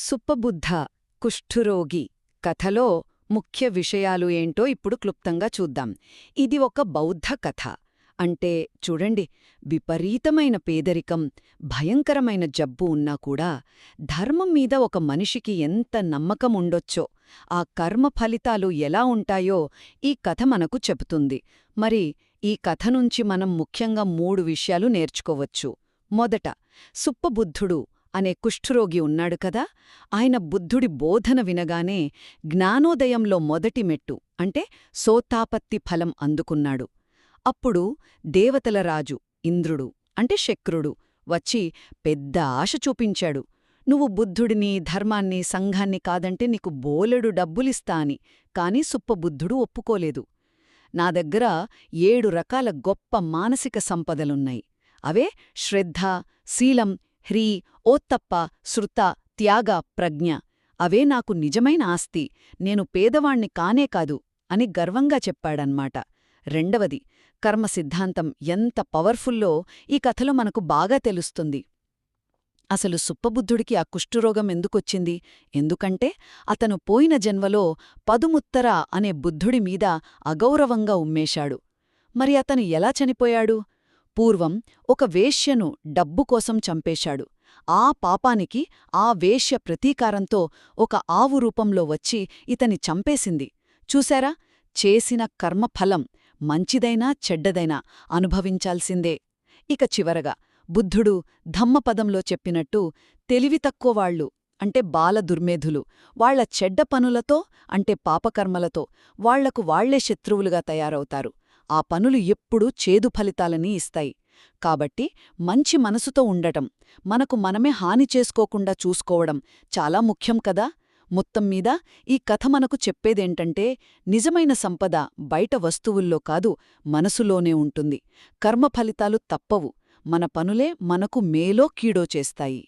సుప్పబుద్ధ కుష్ఠురోగి కథలో ముఖ్య విషయాలు ఏంటో ఇప్పుడు క్లుప్తంగా చూద్దాం. ఇది ఒక బౌద్ధ కథ. అంటే చూడండి విపరీతమైన పేదరికం భయంకరమైన జబ్బు ఉన్నా కూడా ధర్మం మీద ఒక మనిషికి ఎంత నమ్మకం ఉండొచ్చో ఆ కర్మ ఫలితాలు ఎలా ఉంటాయో ఈ కథ మనకు చెబుతుంది. మరి ఈ కథ నుంచి మనం ముఖ్యంగా మూడు విషయాలు నేర్చుకోవచ్చు. మొదట సుప్పబుద్ధుడు అనే కుష్ఠురోగి ఉన్నాడు కదా ఆయన బుద్ధుడి బోధన వినగానే జ్ఞానోదయంలో మొదటి మెట్టు అంటే సోతాపత్తి ఫలం అందుకున్నాడు. అప్పుడు దేవతల రాజు ఇంద్రుడు అంటే శక్రుడు వచ్చి పెద్ద ఆశ చూపించాడు. నువ్వు బుద్ధుడిని ధర్మాన్ని సంఘాన్ని కాదంటే నీకు బోలెడు డబ్బులిస్తా అని కాని సుప్పబుద్ధుడు ఒప్పుకోలేదు. నా దగ్గర ఏడు రకాల గొప్ప మానసిక సంపదలున్నాయి. అవే శ్రద్ధ శీలం హ్రీ ఓత్తప్ప శృత త్యాగ ప్రజ్ఞ. అవే నాకు నిజమైన ఆస్తి. నేను పేదవాణ్ణి కానే కాదు అని గర్వంగా చెప్పాడన్మాట. రెండవది కర్మ సిద్ధాంతం ఎంత పవర్ఫుల్లో ఈ కథలో మనకు బాగా తెలుస్తుంది. అసలు సుప్పబుద్ధుడికి ఆ కుష్ఠురోగం ఎందుకొచ్చింది? ఎందుకంటే అతను పోయిన జన్మలో పదుముత్తర అనే బుద్ధుడి మీద అగౌరవంగా ఉమ్మేశాడు. మరి అతను ఎలా చనిపోయాడు? పూర్వం ఒక వేశ్యను డబ్బు కోసం చంపేశాడు. ఆ పాపానికి ఆ వేశ్య ప్రతీకారంతో ఒక ఆవు రూపంలో వచ్చి ఇతని చంపేసింది. చూశారా? చేసిన కర్మఫలం మంచిదైనా చెడ్డదైనా అనుభవించాల్సిందే. ఇక చివరగా బుద్ధుడు ధమ్మపదంలో చెప్పినట్టు తెలివి తక్కువవాళ్ళు అంటే బాల దుర్మేధులు వాళ్ళ చెడ్డ పనులతో అంటే పాపకర్మలతో వాళ్ళకు వాళ్ళే శత్రువులుగా తయారవుతారు. ఆ పనులు ఎప్పుడూ చేదు ఫలితాలని ఇస్తాయి. కాబట్టి మంచి మనసుతో ఉండటం మనకు మనమే హాని చేసుకోకుండా చూసుకోవడం చాలా ముఖ్యం కదా? మొత్తం మీద ఈ కథ మనకు చెప్పేదేంటంటే నిజమైన సంపద బయట వస్తువుల్లో కాదు మనసులోనే ఉంటుంది. కర్మ ఫలితాలు తప్పవు. మన పనులే మనకు మేలో కీడో చేస్తాయి.